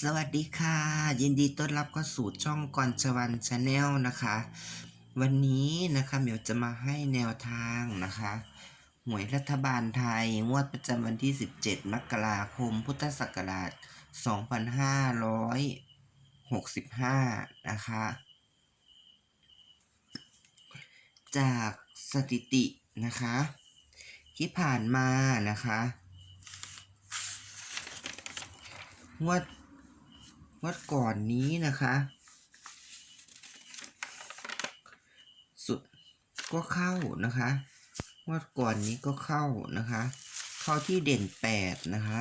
สวัสดีค่ะ ยินดีต้อนรับเข้าสู่ช่องกอนชวันชาแนลนะคะ วันนี้นะคะเหมียวจะมาให้แนวทางนะคะหวยรัฐบาลไทยงวดประจำวันที่ 17 มกราคม พุทธศักราช 2565 นะคะ จากสถิตินะคะ ที่ผ่านมานะคะงวด งวดก่อนนี้นะคะ สุดก็เข้านะคะงวดก่อนนี้ก็เข้านะคะ เข้าที่เด่นแปดนะคะ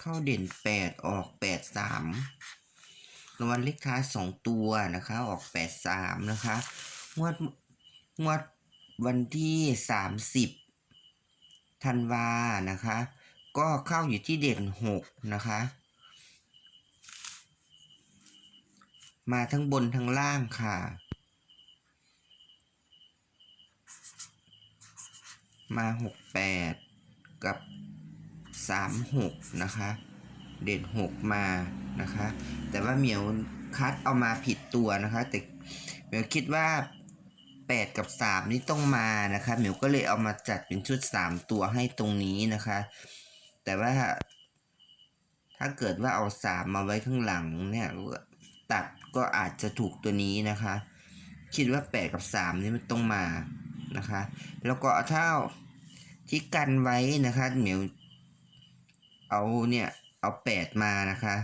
เข้าเด่นแปดออกแปดสามรางวัลเลขท้ายสองตัวนะคะ ออกแปดสามนะคะงวดงวดวันที่สามสิบธันวานะคะ ก็เข้าอยู่ที่เด่นหกนะคะ มาทั้งบนทั้งล่างค่ะ มาหกแปดกับสามหกนะคะ เด่นหกมานะคะ แต่ว่าเหมียวคัดเอามาผิดตัวนะคะ แต่เหมียวคิดว่าแปดกับสามนี่ต้องมานะคะเหมียวก็เลยเอามาจัดเป็นชุดสามตัวให้ตรงนี้นะคะ แต่ว่าถ้าเกิดว่าเอาสามมาไว้ข้างหลังเนี่ย ตัดก็อาจจะถูกตัวนี้นะคะ คิดว่าแปดกับสามนี่มันต้องมานะคะ แล้วก็ถ้าที่กันไว้นะคะเหมียวเอาเนี่ยเอาแปดมานะคะ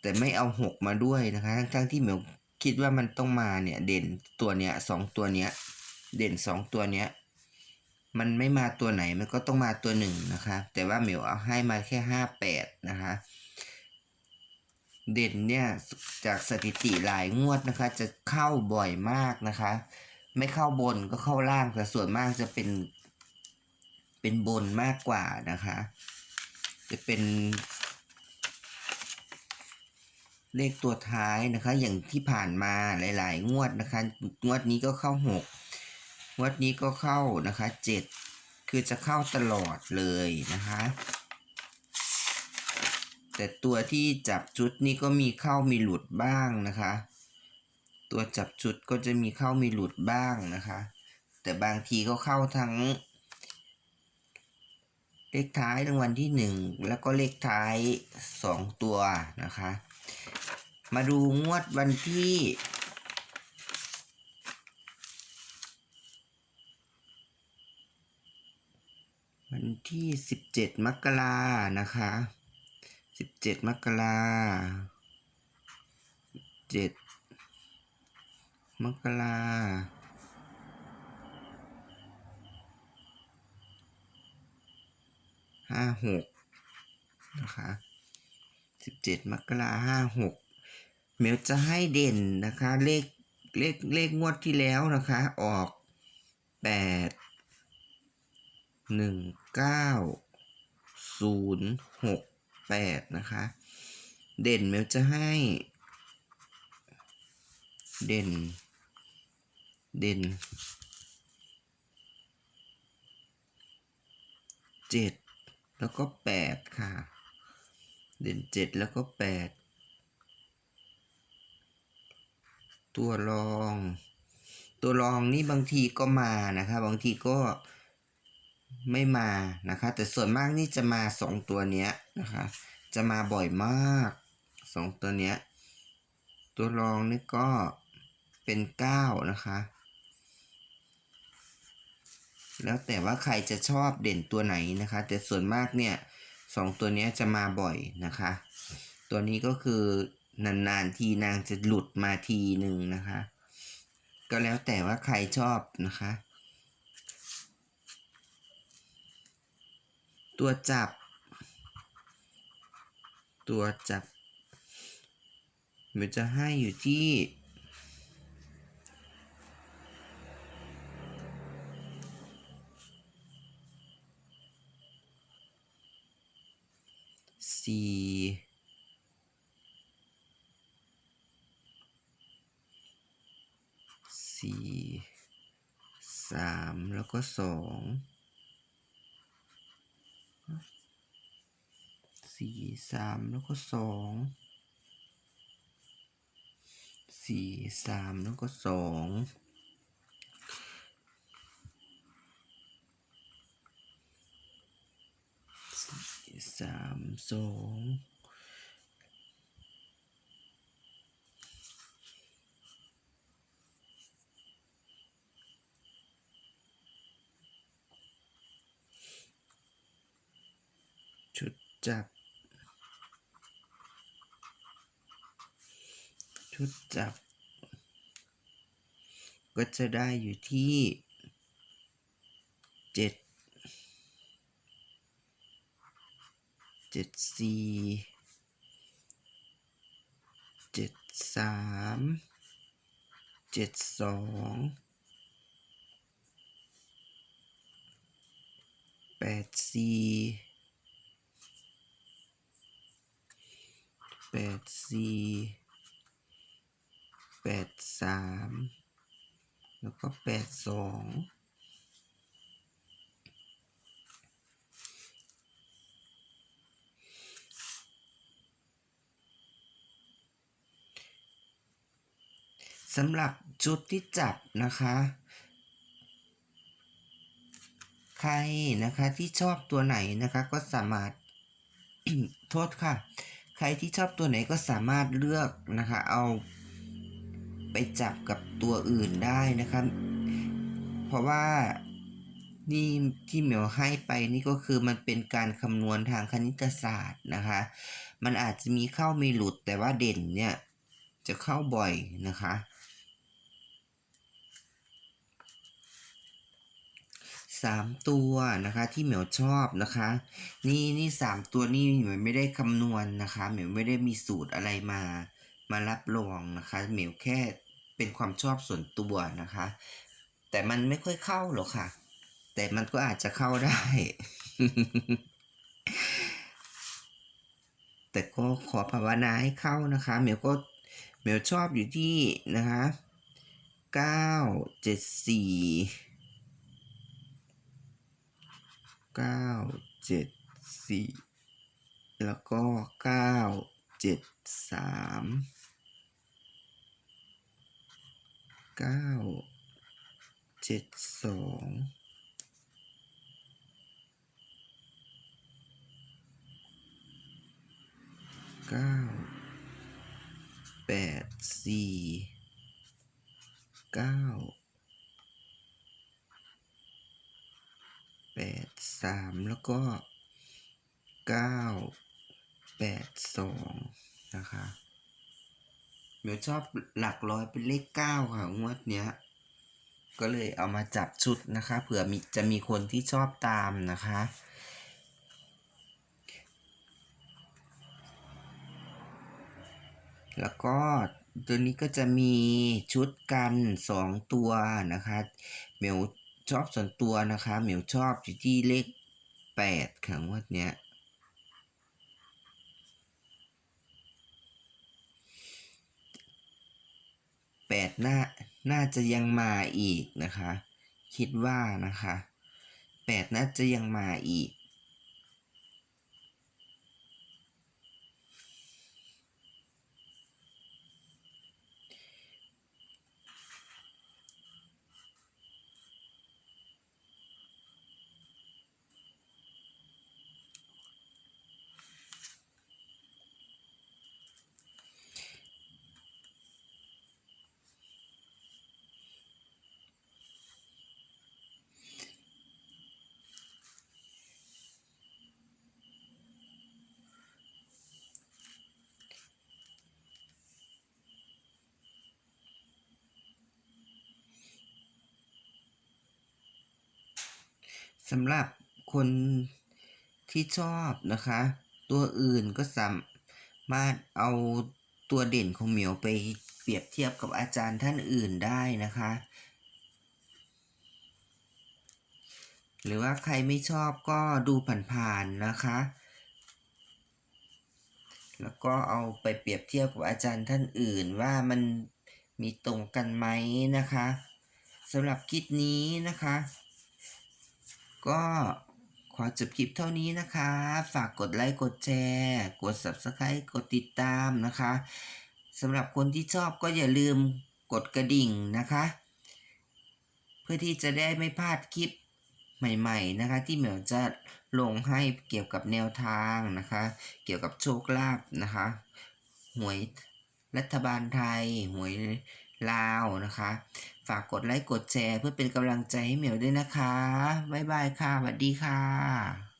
แต่ไม่เอาหกมาด้วยนะคะ ทั้งๆที่เหมียวคิดว่ามันต้องมาเนี่ยเด่นตัวเนี้ยสองตัวเนี้ยเด่นสองตัวเนี้ยมันไม่มาตัวไหนมันก็ต้องมาตัวหนึ่งนะคะ แต่ว่าเหมียวเอาให้มาแค่ห้าแปดนะคะ เด่นเนี่ยจากสถิติหลายงวดนะคะ จะเข้าบ่อยมากนะคะ ไม่เข้าบนก็เข้าล่างแต่ส่วนมากจะเป็น เป็นบนมากกว่านะคะ จะเป็น เลขตัวท้ายนะคะ อย่างที่ผ่านมาหลาย ๆ งวดนะคะ งวดนี้ก็เข้าหกงวดนี้ก็เข้านะคะเจ็ดคือจะเข้าตลอดเลยนะคะ แต่ตัวที่จับจุดนี่ก็มีเข้ามีหลุดบ้างนะคะ ตัวจับจุดก็จะมีเข้ามีหลุดบ้างนะคะ แต่บางทีก็เข้าทั้ง เลขท้ายรางวัลที่หนึ่งแล้วก็เลขท้ายสองตัวนะคะ มาดูงวดวันที่วันที่สิบเจ็ดมกรานะคะ สิบเจ็ดมกราเจ็ดมกราห้าหกนะคะสิบเจ็ดมกราห้าหกเมลจะให้เด่นนะคะ เลขเลขเลขงวดที่แล้วนะคะ ออกแปดหนึ่งเก้าศูนย์หก แปดนะคะ เด่นเมลจะให้ เด่น เด่นเจ็ดแล้วก็แปดค่ะ เด่นเจ็ดแล้วก็แปดตัวรอง ตัวรองนี่บางทีก็มานะคะ บางทีก็ ไม่มานะคะ แต่ส่วนมากนี่จะมาสองตัวเนี้ยนะคะ จะมาบ่อยมากสองตัวเนี้ย ตัวรองนี่ก็เป็นเก้านะคะ แล้วแต่ว่าใครจะชอบเด่นตัวไหนนะคะ แต่ส่วนมากเนี่ยสองตัวนี้จะมาบ่อยนะคะ ตัวนี้ก็คือนานๆทีนางจะหลุดมาทีหนึ่งนะคะ ก็แล้วแต่ว่าใครชอบนะคะ ตัวจับ ตัวจับ มันจะให้อยู่ที่สี่สี่สามแล้วก็สอง สี่สามแล้วก็สองสี่สามแล้วก็สองสี่สามสองชุด จับ ชุดจับ ก็จะได้อยู่ที่เจ็ดเจ็ดสี่เจ็ดสามเจ็ดสองแปดสี่ แปดสี่แปดสามแล้วก็แปดสองสำหรับจุดที่จับนะคะ ใครนะคะที่ชอบตัวไหนนะคะก็สามารถ โทษค่ะ รที่ชอบตัวไหนก็สามารถเลือกนะคะ เอาไปจับกับตัวอื่นได้นะครับ เพราะว่านี่ที่เหมียวให้ไปนี่ก็คือมันเป็นการคำนวณทางคณิตศาสตร์นะคะ มันอาจจะมีเข้ามีหลุดแต่ว่าเด่นเนี่ยจะเข้าบ่อยนะคะ สามตัวนะคะที่เหมียวชอบนะคะ นี่นี่สามตัวนี่เหมียวไม่ได้คำนวณนะคะเหมียวไม่ได้มีสูตรอะไรมา มารับรองนะคะเหมียวแค่เป็นความชอบส่วนตัวนะคะ แต่มันไม่ค่อยเข้าหรอกค่ะ แต่มันก็อาจจะเข้าได้ แต่ก็ขอภาวนาให้เข้านะคะเหมียวก็เหมียวชอบอยู่ที่นะคะเก้าเจ็ดสี่ เก้าเจ็ดสี่แล้วก็เก้าเจ็ดสามเก้าเจ็ดสองเก้าแปดสี่เก้า แปด สามแล้วก็เก้าแปดสองนะคะเดี๋ยวชอบหลักร้อยเป็นเลขเก้าค่ะงวดเนี้ย ก็เลยเอามาจับชุดนะคะเผื่อมีจะมีคนที่ชอบตามนะคะแล้วก็ตัวนี้ก็จะมีชุดกันสองตัวนะคะเหมียว ชอบส่วนตัวนะคะเหมียวชอบอยู่ที่เลขแปดค่ะงวดเนี้ยแปดน่าน่าจะยังมาอีกนะคะ คิดว่านะคะแปดน่าจะยังมาอีก สำหรับคนที่ชอบนะคะ ตัวอื่นก็สามารถเอาตัวเด่นของเหมียวไปเปรียบเทียบกับอาจารย์ท่านอื่นได้นะคะ หรือว่าใครไม่ชอบก็ดูผ่านๆนะคะ แล้วก็เอาไปเปรียบเทียบกับอาจารย์ท่านอื่นว่ามันมีตรงกันไหมนะคะสำหรับคลิปนี้นะคะ ก็ขอจบคลิปเท่านี้นะคะ ฝากกดไลค์ กดแชร์ กด Subscribe กดติดตามนะคะสำหรับคนที่ชอบก็อย่าลืมกดกระดิ่งนะคะ เพื่อที่จะได้ไม่พลาดคลิปใหม่ๆนะคะ ที่เหมียวจะลงให้เกี่ยวกับแนวทางนะคะ เกี่ยวกับโชคลาภนะคะหวยรัฐบาลไทยหวยลาวนะคะ ฝากกดไลค์กดแชร์เพื่อเป็นกำลังใจให้เหมียวด้วยนะคะ บ๊ายบายค่ะสวัสดีค่ะ